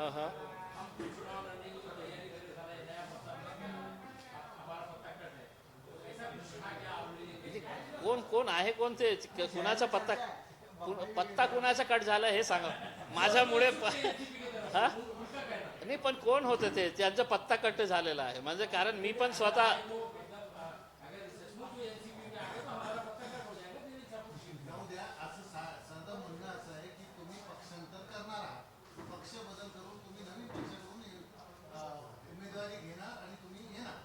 हां म्हणजे हां कोण कोण आहे कोण ते कुणाचा पत्ता पत्ता कुणाचा कट झाला हे सांगा. माझ्यामुळे प- हा? नाही पण कोण होतं ते? त्यांचा पत्ता कट झालेला आहे. म्हणजे कारण मी पण स्वतः जाऊ द्या असं सा- साधं म्हणणं असं आहे की तुम्ही पक्षांतर करणार आहात पक्ष बदल करून तुम्ही नवीन पक्षाकडून अं, उमेदवारी घेणार आणि तुम्ही येणार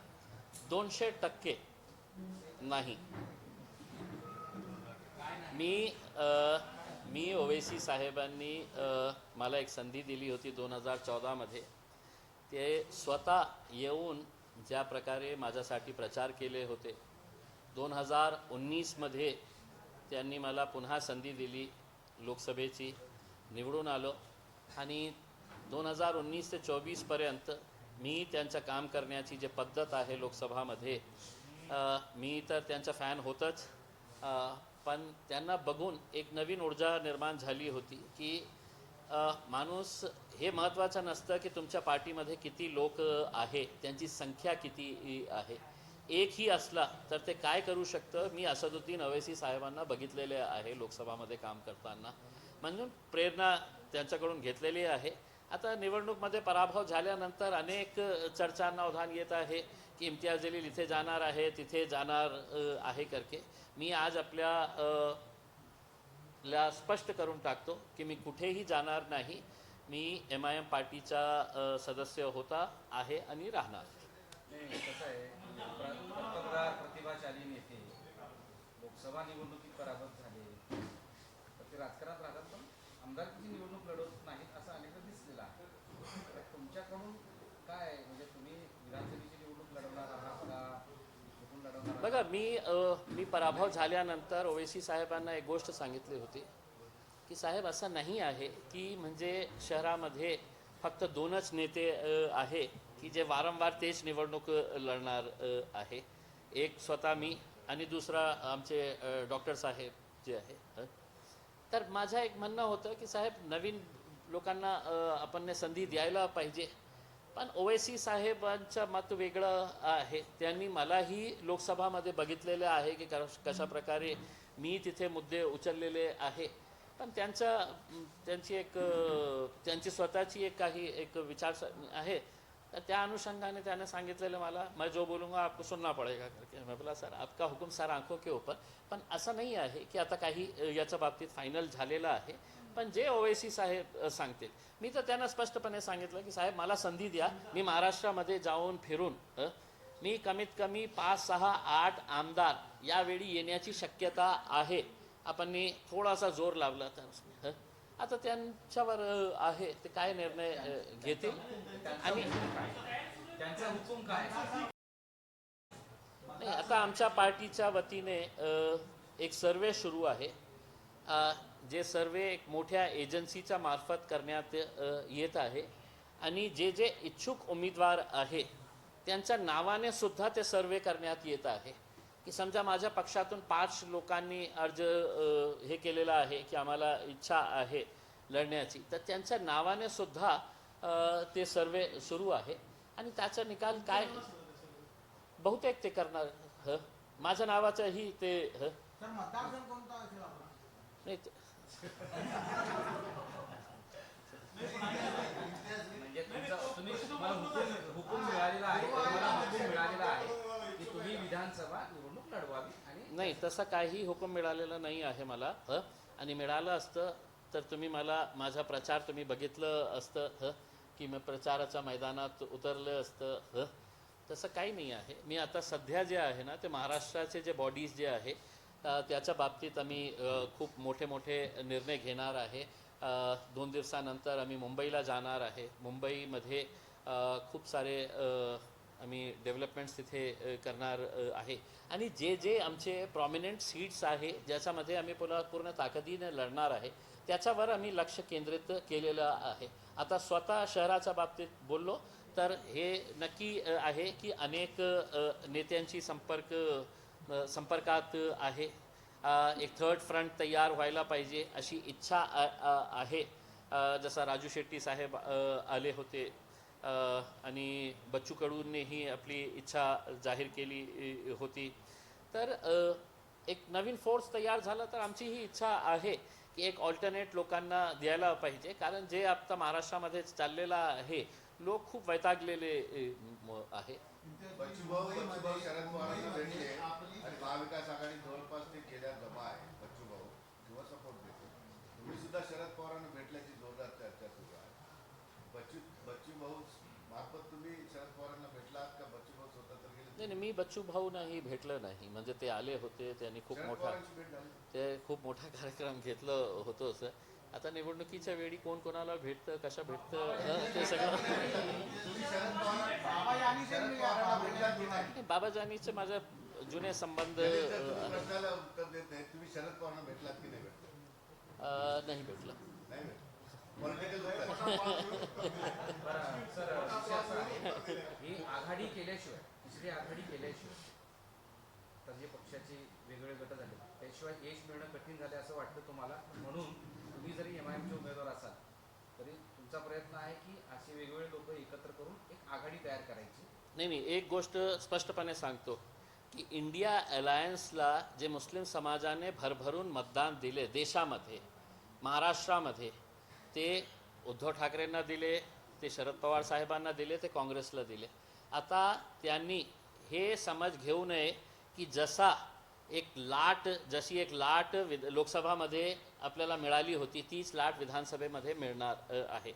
दोनशे टक्के नाही. मी मी ओवेसी साहेबांनी मला एक संधी दिली होती दोन हजार चौदामध्ये. ते स्वतः येऊन ज्या प्रकारे माझ्यासाठी प्रचार केले होते दोन हजार उन्नीसमध्ये त्यांनी मला पुन्हा संधी दिली लोकसभेची निवडून आलो आणि दोन हजार उन्नीस ते चोवीसपर्यंत मी त्यांचं काम करण्याची जे पद्धत आहे लोकसभामध्ये मी तर त्यांचा फॅन होतच. पण त्यांना बघून एक नवीन ऊर्जा निर्माण झाली होती की माणूस हे महत्त्वाचं नसतं की तुमच्या पार्टीमध्ये किती लोक आहे त्यांची संख्या किती आहे. एकही असला तर ते काय करू शकतं? मी असदुद्दीन अवैसी साहेबांना बघितलेले आहे लोकसभामध्ये काम करताना. म्हणून प्रेरणा त्यांच्याकडून घेतलेली आहे. आता निवडणूकमध्ये पराभव झाल्यानंतर अनेक चर्चांना उधाण येत आहे की इम्तियाज जलील इथे जाणार आहे तिथे जाणार आहे करके. मी आज आपल्या ला स्पष्ट करून टाकतो की मी कुठेही जाणार नाही. मी एम आय एम पार्टीचा सदस्य होता आहे आणि राहणार. लोकसभा निवडणुकीत पराभव झाले तर ते राजकारणात राहतात पण आमदारकीची निवडणूक लढवत नाहीत असं अनेकदा दिसलेलं आहे तर तुमच्याकडून काय म्हणजे तुम्ही विधानसभेची निवडणूक लढवणार आहात का कुठून लढवणार आहात? बघा मी अ, मी पराभव झाल्यानंतर ओवेसी साहेबांना एक गोष्ट सांगितली होती की साहेब असं नाही आहे की म्हणजे शहरामध्ये फक्त दोनच नेते अ, आहे की जे वारंवार तेच निवडणूक अ, लढणार अ, आहे एक स्वतः मी आणि दुसरा आमचे डॉक्टर साहेब जे आहे अ. तर माझं एक म्हणणं होतं की साहेब नवीन लोकांना अ, आपण संधी द्यायला पाहिजे पण ओवेसी साहेबांचं मत वेगळं आहे. त्यांनी मलाही लोकसभामध्ये बघितलेलं आहे की कशा प्रकारे मी तिथे मुद्दे उचललेले आहे. पण त्यांचा त्यांची एक त्यांची स्वतःची एक काही एक विचार आहे. तर त्या अनुषंगाने त्याने सांगितलेलं मला मैं जो बोलूंगा आपको सुनना पडेगा करके. मैं बोला सर आपका हुकुम सर आंखों के ऊपर. पण असं नाही आहे की आता काही याच्या बाबतीत फायनल झालेलं आहे. पण जे ओवेसी साहेब सांगतील. मी तर त्यांना स्पष्टपणे सांगितलं की साहेब मला संधी द्या. मी महाराष्ट्रामध्ये जाऊन फिरून मी कमीत कमी पाच सहा आठ आमदार यावेळी येण्याची शक्यता आहे. आपण मी थोडासा जोर लावला तर आता त्यांच्यावर आहे. ते काय निर्णय घेतील? आणि नाही आता आमच्या पार्टीच्या वतीने एक सर्वे सुरू आहे. जे सर्वे एक मोठ्या एजन्सीच्या मार्फत करण्यात येत आहे. आणि जे जे इच्छुक उमेदवार आहे त्यांच्या नावाने सुद्धा ते सर्वे करण्यात येत आहे. की समजा माझ्या पक्षातून पाच लोकांनी अर्ज हे केलेला आहे की आम्हाला इच्छा आहे लढण्याची तर त्यांच्या नावाने सुद्धा ते सर्वे सुरू आहे. आणि त्याचा निकाल काय? बहुतेक ते करणार ह? माझ्या नावाचंही ते ह? म्हणजे तुमचा तुम्ही तुम्हाला हुकूम हुकूम मिळालेला आहे तुम्हाला हुकूम मिळालेला आहे की तुम्ही विधानसभा निवडणूक लढवावी आणि नाही तसा काही हुकूम मिळालेला नाही आहे मला ह? आणि मिळालं असतं तर तुम्ही मला माझा प्रचार तुम्ही बघितलं असतं ह? की मी प्रचाराच्या मैदानात उतरलं असतं ह? तसं काही नाही आहे. मी आता सध्या जे आहे ना ते महाराष्ट्राचे जे बॉडीज जे आहे त्याच्या बाबतीत आम्ही खूप मोठे मोठे निर्णय घेणार आहे. दोन दिवसानंतर आम्ही मुंबईला जाणार आहे. मुंबईमध्ये खूप सारे आम्ही डेव्हलपमेंट्स तिथे करणार आहे. आणि जे जे आमचे प्रॉमिनंट सीट्स आहे ज्याच्यामध्ये आम्ही पुन्हा पूर्ण ताकदीने लढणार आहे त्याच्यावर आम्ही लक्ष केंद्रित केलेलं आहे. आता स्वतः शहराच्या बाबतीत बोललो तर हे नक्की आहे की अनेक नेत्यांशी संपर्क संपर्कात आहे. एक थर्ड फ्रंट तयार व्हायला पाहिजे अशी इच्छा आहे. जसा राजू शेट्टी साहेब आले होते. आणि बच्चू कडूंनीही आपली इच्छा जाहीर केली होती. तर एक नवीन फोर्स तयार झाला तर आमची ही इच्छा आहे की एक ऑल्टरनेट लोकांना द्यायला पाहिजे. कारण जे आता महाराष्ट्रामध्ये चाललेलं आहे लोक खूप वैतागलेले आहे. बच्चूभाऊ बच्चूभाऊ शरद पवारांना भेटले आपली आणि महाविकास आघाडी जवळपास ते केल्या जमा आहे. बच्चूभाऊ किंवा सपोर्ट देतो. तुम्ही सुद्धा शरद पवारांना भेटल्याची जोरदार चर्चा सुरू आहे. बच्चू बच्चूभाऊ मार्फत तुम्ही शरद पवारांना भेटलात का? बच्चूभाऊ स्वतः तर गेले. नाही नाही, मी बच्चू भाऊनाही भेटलं नाही. म्हणजे ते आले होते त्यांनी खूप मोठा ते खूप मोठा कार्यक्रम घेतलं होतं असं. आता निवडणुकीच्या वेळी कोण कोणाला भेटतं कशा भेटतं ते सगळं. तुम्ही शरद पवार शरद पवारांना भेटलात की नाही नाही, बाबाजानीचे माझे जुने संबंध नाही. तुम्ही शरद पवारांना भेटलात की नाही भेटलं. ही आघाडी केल्याशिवाय तिसरी आघाडी केल्याशिवाय तर जे पक्षाचे वेगवेगळे गट झाले. त्याशिवाय यश मिळणं कठीण झाले असं वाटतं तुम्हाला? म्हणून तुम्ही जरी एम आय एमचे उमेदवार असाल तरी तुमचा प्रयत्न आहे की असे वेगवेगळे लोक एकत्र करून एक आघाडी तयार करायची. नाही मी एक गोष्ट स्पष्टपणे सांगतो की इंडिया अलायन्सला जे मुस्लिम समाजाने भरभरून मतदान दिले देशामध्ये महाराष्ट्रामध्ये ते उद्धव ठाकरेंना दिले ते शरद पवार साहेबांना दिले ते काँग्रेसला दिले. आता त्यांनी हे समज घेऊ नये की जसा एक लाट जशी एक लाट विध लोकसभामध्ये आपल्याला मिळाली होती तीच लाट विधानसभेमध्ये मिळणार आहे.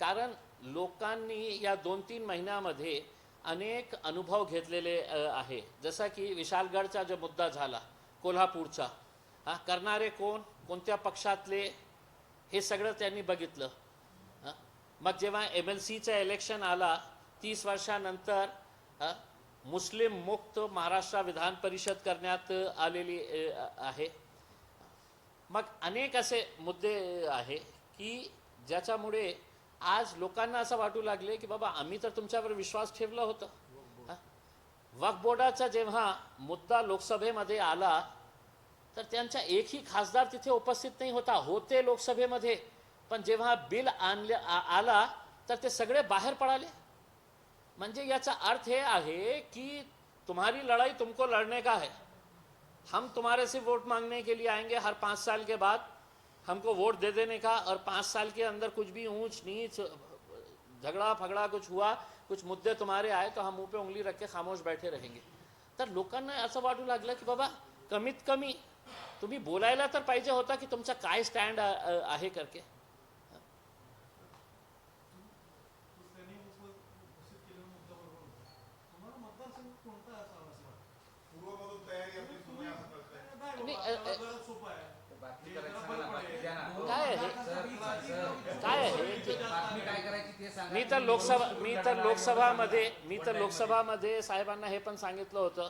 कारण लोकांनी या दोन तीन महिन्यामध्ये अनेक अनुभव घेतलेले आहे. जसा की विशालगडचा जो मुद्दा झाला कोल्हापूरचा हा करणारे कोण? कोणत्या पक्षातले? हे सगळं त्यांनी बघितलं. मग जेव्हा एम एल सीचं इलेक्शन आला तीस वर्षानंतर मुस्लिम मुक्त महाराष्ट्र विधान परिषद करण्यात आलेली आहे. मग अनेक असे मुद्दे आहे की ज्याच्यामुळे आज लोकांना असं वाटू लागले की बाबा आम्ही तर तुमच्यावर विश्वास ठेवला होता. हं? वक्फ बोर्डाचा जेव्हा मुद्दा लोकसभेमध्ये आला तर त्यांचा एकही खासदार तिथे उपस्थित नाही होता. होते लोकसभेमध्ये पण जेव्हा बिल आणले आला तर ते सगळे बाहेर पडाले. म्हणजे याचा अर्थ हे आहे की तुम्हारी लढाई तुमको लढणे का है? हम तुम्हारे से वोट मांगने के लिए आएँगे हर पाँच साल के बाद। हमको वोट दे देने का और पाँच साल के अंदर कुछ भी ऊंच नीच, झगड़ा फगड़ा कुछ हुआ, कुछ मुद्दे तुम्हारे आए तो हम मुँह पे उंगली रख के खामोश बैठे रहेंगे। तर लोकांना असं वाटू लागलं कि बाबा, कमीत कमी तुम्हें बोला तो पाहिजे होता कि तुमचा काय स्टैंड है करके। मी तर लोकसभा मी तर लोकसभामध्ये मी तर लोकसभामध्ये साहेबांना हे पण सांगितलं होतं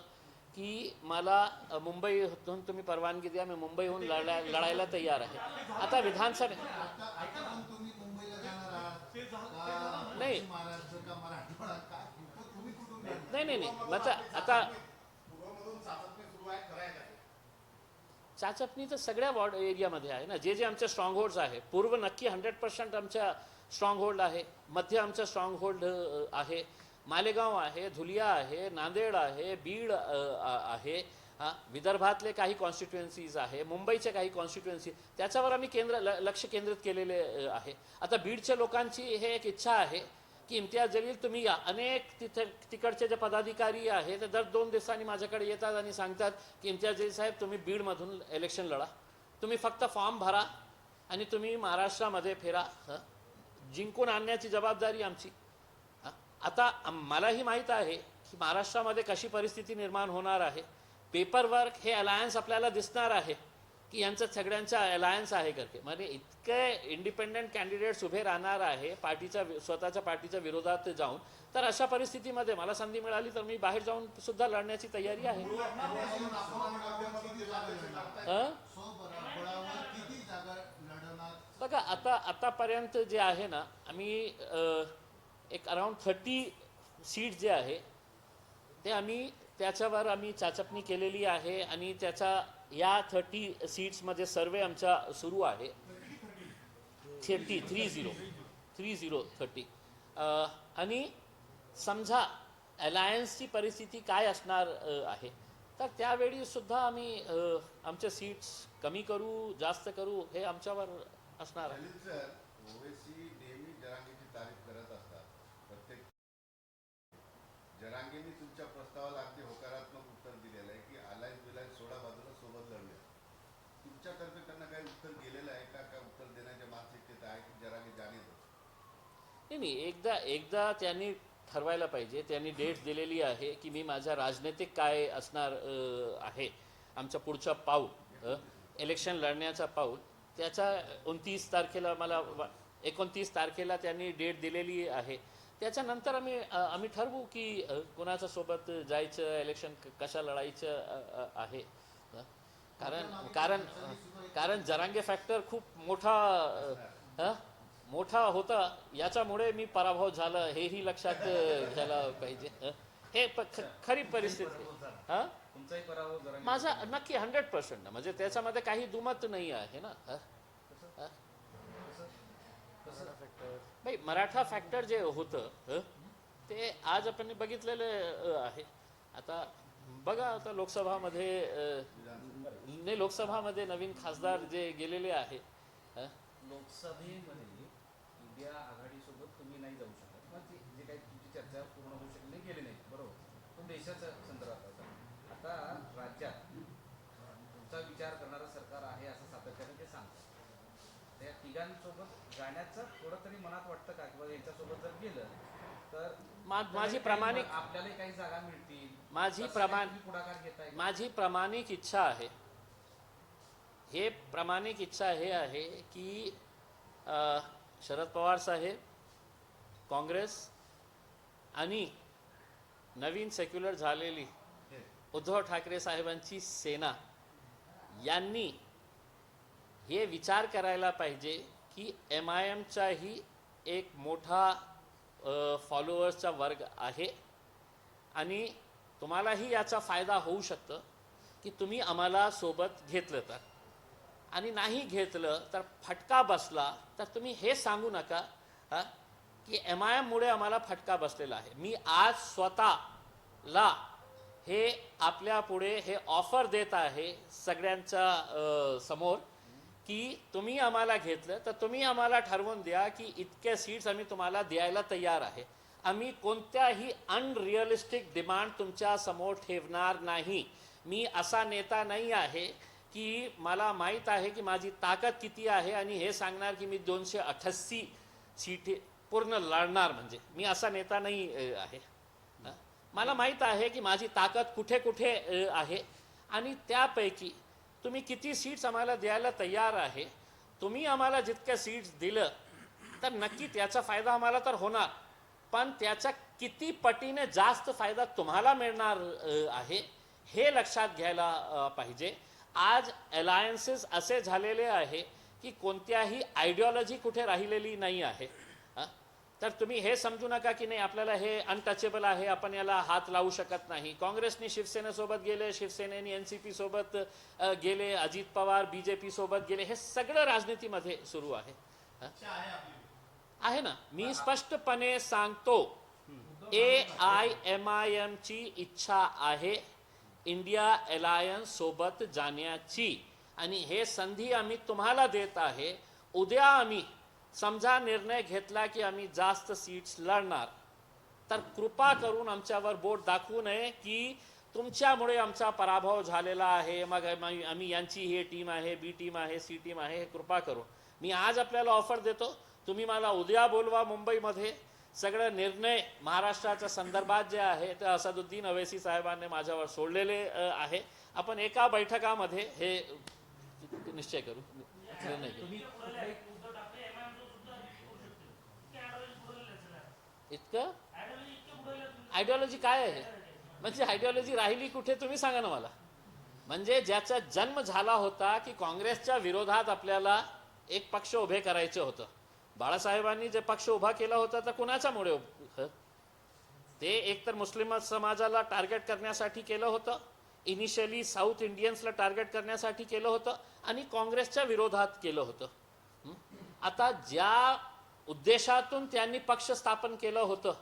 की मला अ, मुंबईतून तुम्ही परवानगी द्या मी मुंबईहून लढाय लढायला तयार आहे. आता विधानसभे नाही. नाही नाही नाही. आता- चाचपणी तर सगळ्या वॉर्ड एरियामध्ये आहे ना. जे जे आमचे स्ट्रॉंग होल्ड्स आहे पूर्व नक्की हंड्रेड पर्सेंट आमच्या स्ट्रॉंग होल्ड आहे. मध्य आमचं स्ट्रॉंग होल्ड आहे. मालेगाव आहे धुलिया आहे नांदेड आहे बीड आहे. हां विदर्भातले काही कॉन्स्टिट्युएन्सीज आहे मुंबईचे काही कॉन्स्टिट्युएन्सी त्याच्यावर आम्ही केंद्र ल- लक्ष केंद्रित केलेले आहे. आता बीडच्या लोकांची हे एक इच्छा आहे की इम्तियाज जलील तुम्ही या. अनेक तिथे तिकडचे जे पदाधिकारी आहे ते दर दोन दिवसांनी माझ्याकडे येतात आणि सांगतात की इम्तियाज जलील साहेब तुम्ही बीडमधून इलेक्शन लढा. तुम्ही फक्त फॉर्म भरा आणि तुम्ही महाराष्ट्रामध्ये फिरा. हं? जिंकून आणण्याची जबाबदारी आमची? आता मलाही माहीत आहे की महाराष्ट्रामध्ये कशी परिस्थिती निर्माण होणार आहे पेपर वर्क हे अलायन्स आपल्याला दिसणार आहे की यांचं सगळ्यांचा अलायन्स आहे करके म्हणजे इतके इंडिपेंडंट कॅन्डिडेट्स उभे राहणार आहे पार्टीच्या स्वतःच्या पार्टीच्या विरोधात जाऊन तर अशा परिस्थितीमध्ये मला संधी मिळाली तर मी बाहेर जाऊन सुद्धा लढण्याची तयारी आहे? हं? स्वबळावर किती जागा लढणार बघा आता आतापर्यंत जे आहे ना आम्ही एक अराउंड थर्टी सीट जे आहे ते आम्ही त्याच्यावर आम्ही चाचपणी केलेली आहे आणि त्याचा या थर्टी सीट्समध्ये सर्वे आमचा सुरू आहे. Thirty three zero three zero thirty आणि समजा अलायन्सची परिस्थिती काय असणार आहे? तर त्यावेळी सुद्धा आम्ही आमच्या सीट्स कमी करू जास्त करू हे आमच्यावर असणार. आहे ललित सर ओवेसी नेहमी जरांगेची तारीफ करत असतात प्रत्येक जरांगेंनी तुमच्या प्रस्तावाला अगदी होकारात्मक उत्तर दिलेलं आहे की अलायन्स बिलायन्स सोडा बाजूला सोबत लढूया तुमच्यातर्फे त्यांना काही उत्तर गेलेलं आहे का? काय उत्तर देण्याच्या मानसिकतेत आहे की जरांगे जाणे दो? नाही नाही. एकदा एकदा त्यांनी ठरवायला पाहिजे. त्यांनी डेट दिलेली आहे की मी माझा राजनैतिक काय असणार आहे. आमचा पुढचा पाऊल इलेक्शन लढण्याचा पाऊल. त्याचा उनतीस तारखेला मला एकोणतीस तारखेला त्यांनी डेट दिलेली आहे. त्याच्यानंतर आम्ही आम्ही ठरवू की अ, कोणाच्या सोबत जायचं इलेक्शन कशा लढायचं आहे. कारण कारण कारण जरांगे फॅक्टर खूप मोठा मोठा होता. याच्यामुळे मी पराभव झाला हेही लक्षात घ्यायला पाहिजे. हे खरी परिस्थिती. हा? तुमचाही पराभव जरा माझा नक्की हंड्रेड पर्सेंट म्हणजे त्याच्यामध्ये काही दुमत नाही आहे ना. नाही मराठा फॅक्टर जे होतं ते आज आपण बघितलेलं आहे. आता बघा आता लोकसभामध्ये नाही लोकसभामध्ये नवीन खासदार जे गेलेले आहे लोकसभेमध्ये इंडिया आघाडीसोबत तुम्ही नाही जाऊ शकत. ते जे काही तुमची चर्चा पूर्ण होऊ शकली गेली नाही. बरोबर. तो देशाच्या संदर्भात. आता राज्यात तुमचा विचार करणारं सरकार आहे असं सातत्याने ते सांगतं त्या तिघांसोबत जाण्याचं थोडं तरी मनात वाटतं का? किंवा यांच्यासोबत जर गेलं तर माझी प्रामाणिक आपल्यालाही काही जागा मिळतील. माझी प्रमाण- पुढाकार घेताय? का? माझी प्रामाणिक इच्छा आहे. हे प्रामाणिक इच्छा हे आहे की शरद पवार साहेब काँग्रेस आणि नवीन सेक्युलर झालेली उद्धव ठाकरे साहेबांची सेना यांनी हे विचार करायला पाहिजे की एम आय एमचाही एक मोठा फॉलोअर्सचा वर्ग आहे. आणि तुम्हालाही याचा फायदा होऊ शकतं की तुम्ही आम्हाला सोबत घेतलं तर. आणि नाही घेतलं तर फटका बसला तर तुम्ही हे सांगू नका की एम आय एममुळे आम्हाला फटका बसलेला आहे. मी आज स्वतःला हे आपल्यापुढे हे ऑफर देत आहे सगळ्यांच्या समोर की तुम्ही आम्हाला घेतलं तर तुम्ही आम्हाला ठरवून द्या की इतक्या सीट्स आम्ही तुम्हाला द्यायला तयार आहे. आम्ही कोणत्याही अनरिअलिस्टिक डिमांड तुमच्यासमोर ठेवणार नाही. मी असा नेता नाही आहे की मला माहीत आहे की माझी ताकद किती आहे आणि हे सांगणार की मी दोनशे अठ्ठ्याऐंशी सीटे पूर्ण लढणार म्हणजे. मी असा नेता नाही आहे. मला माहीत आहे की माझी ताकद कुठे कुठे आहे. आणि त्यापैकी तुम्ही किती सीट्स आम्हाला द्यायला तयार आहे तुम्ही आम्हाला जितक्या सीट्स दिलं तर नक्की त्याचा फायदा आम्हाला तर होणार. पण त्याचा किती पटीने जास्त फायदा तुम्हाला मिळणार आहे हे लक्षात घ्यायला पाहिजे. आज अलायन्सेस असे झालेले आहे की कोणत्याही आयडिओलॉजी कुठे राहिलेली नाही आहे. तर तुम्ही हे समजू नका की नाही आपल्याला हे अनटचेबल आहे आपण याला हात लावू शकत नाही. काँग्रेसने शिवसेनेसोबत गेले शिवसेनेने एन सी पीसोबत गेले अजित पवार बी जे पीसोबत गेले हे सगळं राजनीतीमध्ये सुरू आहे. आहे आहे ना? मी स्पष्टपणे सांगतो ए आय एम आय एमची इच्छा आहे इंडिया अलायन्स सोबत जाण्याची. आणि हे संधी आम्ही तुम्हाला देत आहे. उद्या आम्ही समजा निर्णय घेतला की आम्ही जास्त सीट्स लढणार. तर कृपा करून आमच्यावर बोट दाखवू नये की तुमच्यामुळे आमचा पराभव झालेला आहे. मग आम्ही आम्ही यांची हे टीम आहे बी टीम आहे सी टीम आहे हे कृपा करून. मी आज आपल्याला ऑफर देतो. तुम्ही मला उद्या बोलवा मुंबईमध्ये. सगळं निर्णय महाराष्ट्राच्या संदर्भात जे आहे ते असदुद्दीन अवेसी साहेबांनी माझ्यावर सोडलेले आहे. आपण एका बैठकामध्ये हे निश्चय करू. निर्णय घेऊ तुम्ही कुठल्याही इतकं? आयडिओलॉजी काय आहे? म्हणजे आयडिओलॉजी राहिली कुठे तुम्ही सांगा ना मला. म्हणजे ज्याचा जन्म झाला होता की काँग्रेसच्या विरोधात आपल्याला एक पक्ष उभे करायचं होतं. बाळासाहेबांनी जे पक्ष उभा केला होता तर कुणाच्यामुळे ह? ते एकतर मुस्लिम समाजाला टार्गेट करण्यासाठी केलं होतं. इनिशियली साऊथ इंडियन्सला टार्गेट करण्यासाठी केलं होतं आणि काँग्रेसच्या विरोधात केलं होतं. आता ज्या उद्देशातून त्यांनी पक्ष स्थापन केलं होतं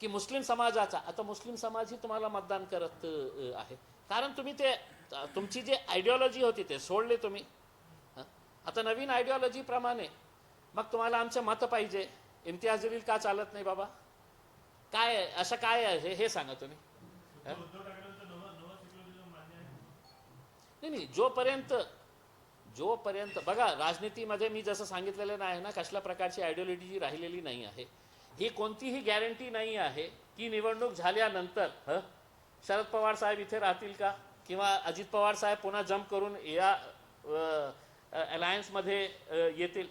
की मुस्लिम समाजाचा आता मुस्लिम समाजही तुम्हाला मतदान करत आहे कारण तुम्ही ते तुमची जी आयडिओलॉजी होती ते सोडले तुम्ही हं? आता नवीन आयडिओलॉजी प्रमाणे मग तुम्हाला आमचं मत पाहिजे इम्तियाज जलील का चालत नाही बाबा काय आहे? असं काय आहे हे सांगा तुम्ही हं? नाही नाही जोपर्यंत जोपर्यंत बघा राजनीतीमध्ये मी जसं सांगितलेलं नाही ना कसल्या प्रकारची आयडिओलॉजी राहिलेली नाही आहे. ही कोणतीही गॅरंटी नाही आहे की निवडणूक झाल्यानंतर ह? शरद पवार साहेब इथे राहतील का? किंवा अजित पवार साहेब पुन्हा जम्प करून या अलायन्समध्ये येतील?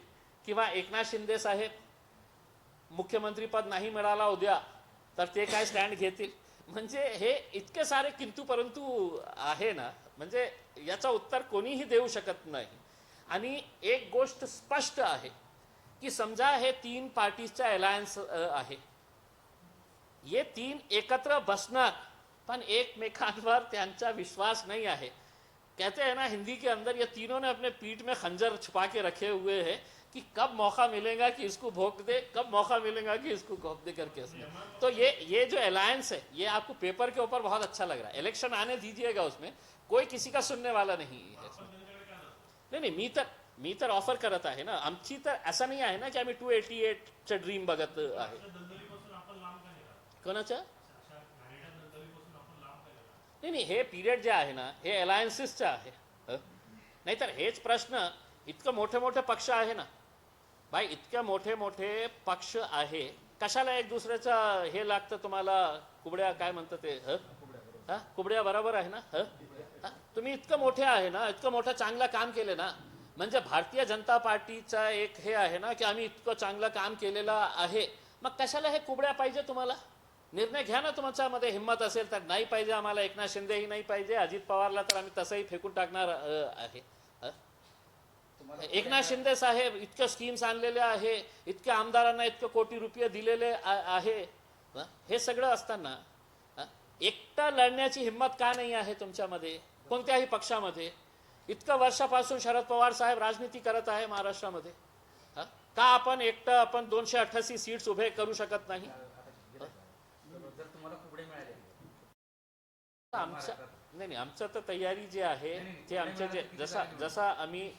किंवा एकनाथ शिंदे साहेब मुख्यमंत्रीपद नाही मिळाला उद्या तर ते काय स्टँड घेतील? म्हणजे हे इतके सारे किंतू परंतु आहे ना म्हणजे याचा उत्तर कोणीही देऊ शकत नाही. आणि एक गोष्ट स्पष्ट आहे की समजा हे तीन पार्टीजचा अलायन्स आहे. ये तीन एकत्र बसणार पण एकमेकांवर त्यांचा विश्वास नाही आहे. कहते हैं ना, हिंदी के अंदर ये तीनों ने अपने पीठ में खंजर छुपा के रखे हुए हैं कि कब मौका मिलेगा कि इसको भोंक दे, कब मौका मिलेगा कि इसको घोंक दे करके उसमें तो ये ये जो अलायंस है, ये आपको पेपर के ऊपर बहुत अच्छा लग रहा है। इलेक्शन आने दीजिएगा उसमें, कोई किसी का सुनने वाला नहीं है इसमें. नाही नाही मी तर मी तर ऑफ़र करत आहे ना। आमची तर असं नाही आहे ना की आम्ही टू एटी एटचं ड्रीम बघत आहे कोणाच्या नाही नाही हे पिरियड जे आहे ना हे अलायन्सेसचं आहे. हं? नाहीतर हेच प्रश्न इतकं मोठे मोठे पक्ष आहे ना. भाई इतके मोठे मोठे पक्ष आहे. कशाला एक दुसऱ्याचं हे लागतं तुम्हाला? कुबड्या काय म्हणतं ते? ह? हा? कुबड्या बरोबर आहे ना? ह? तुम्ही इतकं मोठे आहे ना इतकं मोठं चांगलं काम केलं ना. म्हणजे भारतीय जनता पार्टीचा एक हे आहे ना की आम्ही इतकं चांगलं काम केलेलं आहे. मग कशाला हे कुबड्या पाहिजे तुम्हाला? निर्णय घ्या ना तुमच्यामध्ये हिंमत असेल तर नाही पाहिजे आम्हाला एकनाथ शिंदेही नाही पाहिजे अजित पवारला तर आम्ही तसंही फेकून टाकणार आहे. एकनाथ शिंदे साहेब इतक्या स्कीम्स आणलेल्या आहे इतक्या आमदारांना इतके कोटी रुपये दिलेले आहे. हे सगळं असताना एकटा लढण्याची हिंमत का नाही आहे तुमच्यामध्ये कोणत्याही पक्षामध्ये? इतकं वर्षापासून शरद पवार साहेब राजनीती करत आहे महाराष्ट्रामध्ये. का आपण एकटं आपण दोनशे अठ्ठासी सीट्स उभे करू शकत नाही जर तुम्हाला कुबडे मिळाले आमच्या नाही नाही आमचं तर तयारी जी आहे ते आमच्या जे जसा जसा आम्ही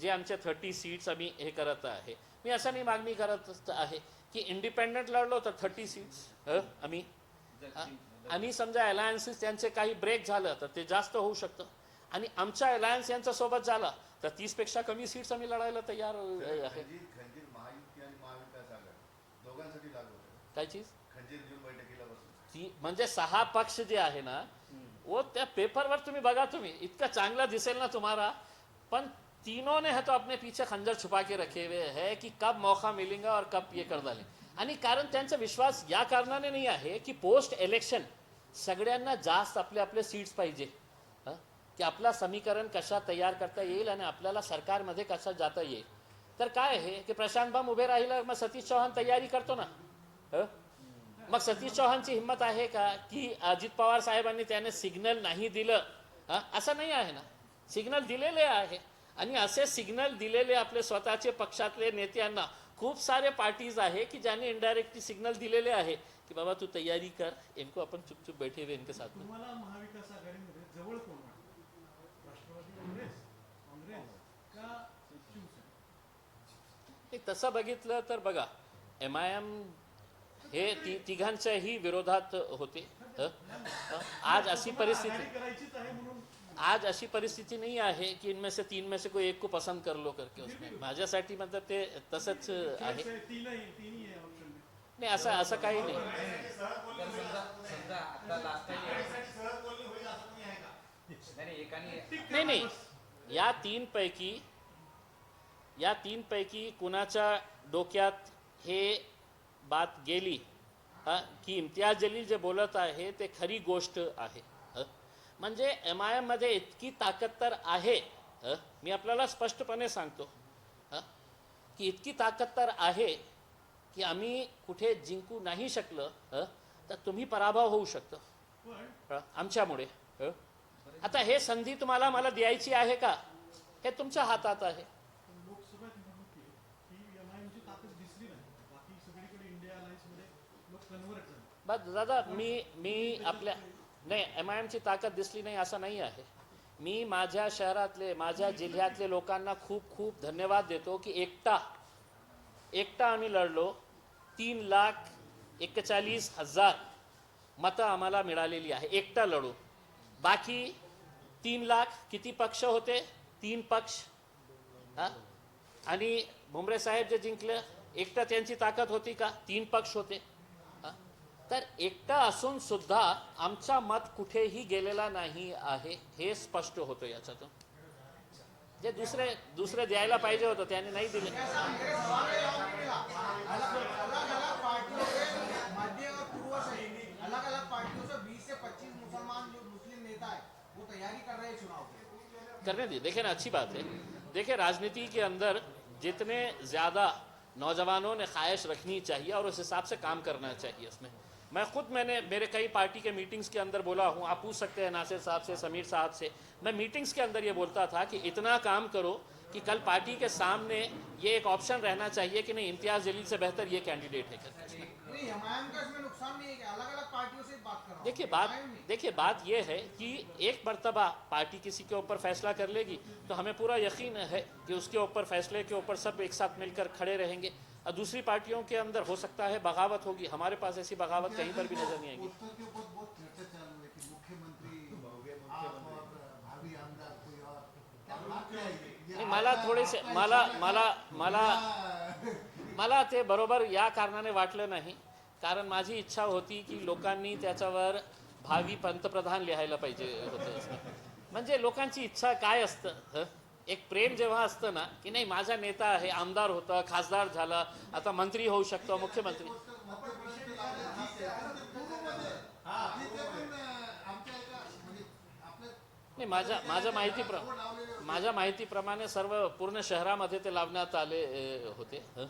जे आमच्या थर्टी सीट्स आम्ही हे करत आहे. मी असं नाही मागणी करत असत- आहे की इंडिपेंडंट लढलो तर थर्टी सीट्स आम्ही हा? आणि समजा अलायन्सेस त्यांचे काही ब्रेक झालं तर ते जास्त होऊ शकतं. आणि आमच्या अलायन्स यांच्या सोबत झाला तर तीसपेक्षा कमी सीट्स आम्ही लढायला तयार आहे. खंजीर खंजीर महायुती आणि महाविकास आघाडी दोघांसाठी लागू होतं. काय चीज? ती म्हणजे सहा पक्ष जे आहे ना वो त्या पेपरवर तुम्ही बघा तुम्ही इतका चांगला दिसेल ना तुम्हाला. पण तीनों ने है तो अपने पीछे खंजर छुपा के रखे हुए है कि कब मौका मिलेगा और कब ये कर डाले। आणि कारण त्यांचा विश्वास या कारणाने नाही आहे की पोस्ट इलेक्शन सगळ्यांना जास्त आपले आपले सीट्स पाहिजे. की आपला समीकरण कशा तयार करता येईल आणि आपल्याला सरकारमध्ये कसा जाता येईल. तर काय आहे? की प्रशांत बाम उभे राहिला मग सतीश चव्हाण तयारी करतो ना. हं? मग सतीश चव्हाणची हिंमत आहे का की अजित पवार साहेबांनी त्याने सिग्नल नाही दिलं? हा? असं नाही आहे ना. सिग्नल दिलेले आहे. आणि असे सिग्नल दिलेले आपले स्वतःचे पक्षातले नेत्यांना खूप सारे पार्टीज आहे की ज्यांनी इनडायरेक्टली सिग्नल दिलेले आहे. की बाबा तू तयारी कर इनको आपण चुप चुप बैठे हुए इनके साथ. में तुम्हाला महाविकास आघाडीमध्ये जवळ कोण हे तसं बघितलं तर बघा एम आय एम हे ती तिघांच्याही विरोधात होते? आज अशी परिस्थिती आज अशी परिस्थिती नहीं आहे की इनमें से तीन में से कोई एक को पसंद कर लो करके उसमें माझ्यासाठी मतलब ते तसंच आहे. नाही असं असं काही नाही. नाही. नाही या तीन पैकी या तीन पैकी कुणाच्या डोक्यात हे बात गेली हा की इम्तियाज जलील जे बोलत आहे ते खरी गोष्ट आहे हं? म्हणजे एम आय एममध्ये इतकी ताकद तर आहे हं? मी आपल्याला स्पष्टपणे सांगतो की इतकी ताकद तर आहे की आम्ही कुठे जिंकू नाही शकलं तर तुम्ही पराभव होऊ शकतो आमच्यामुळे हं? आता हे संधी तुम्हाला मला द्यायची आहे का हे तुमच्या हातात आहे लोकसभा निवडणुकीत ही कन्व्हर्ट झालं बस दादा मी मी आपल्या नाही एम आय एमची ताकद दिसली नाही असं नाही आहे. मी माझ्या शहरातले माझ्या जिल्ह्यातले लोकांना खूप खूप धन्यवाद देतो की एकटा एकटा आम्ही लढलो. तीन लाख एक्केचाळीस हजार मतं आम्हाला मिळालेली आहे. एकटा लढू. बाकी तीन लाख किती पक्ष होते? तीन पक्ष. हां? आणि भुमरे साहेब जे जिंकले एकटा त्यांची ताकद होती का? तीन पक्ष होते. तर एकटा असून सुद्धा आमचा मत कुठेही गेलेला नाही आहे, हे स्पष्ट होतं याच्यातून. जे दुसरे दुसरे द्यायला पाहिजे होतं, त्याने नाही दिले. अलग अलग पार्टियों के मध्य और पूर्व से अलग अलग पार्टियों से 20 से 25 मुसलमान जो मुस्लिम नेता वो तैयारी कर रहे चुनाव की करने दी देखिए ना, अच्छी बात है। देखिए, राजनीति के अंदर जितने ज़्यादा नौजवानों ने ख्वाहिश रखनी चाहिए और उस हिसाब से काम करना चाहिए उसमें। मैं खुद मैंने मेरे कई पार्टी के मीटिंग्स के अंदर बोला हूँ आप पूछ सकते हैं नासिर साहब से समीर साहब से। मैं मीटिंग्स के अंदर ये बोलता था कि इतना काम करो कि कल पार्टी के सामने ये एक ऑप्शन रहना चाहिए कि नहीं इम्तियाज़ जलील से बेहतर ये कैंडिडेट है। देखिए बात देखिए बात यह है कि एक मरतबा पार्टी किसी के ऊपर फैसला कर लेगी तो हमें पूरा यकीन है कि उसके ऊपर फैसले के ऊपर सब एक साथ मिलकर खड़े रहेंगे। और दूसरी पार्टियों के अंदर हो सकता है बगावत होगी हमारे पास ऐसी बगावत कहीं पर भी नजर नहीं आएगी नाही मला थोडेसे मला मला? मला मला ते बरोबर या कारणाने वाटलं नाही कारण माझी इच्छा होती की लोकांनी त्याच्यावर भावी पंतप्रधान लिहायला पाहिजे होतं. म्हणजे लोकांची इच्छा काय असतं? एक प्रेम जेव्हा असतं ना की नाही माझा नेता आहे आमदार होता खासदार झाला आता मंत्री होऊ शकतो मुख्यमंत्री. नाही माझ्या माझ्या माहितीप्र माझ्या माहितीप्रमाणे सर्व पूर्ण शहरामध्ये ते लावण्यात आले होते. हं?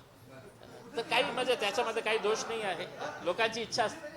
तर काही म्हणजे त्याच्यामध्ये काही दोष नाही आहे. लोकांची इच्छा असते.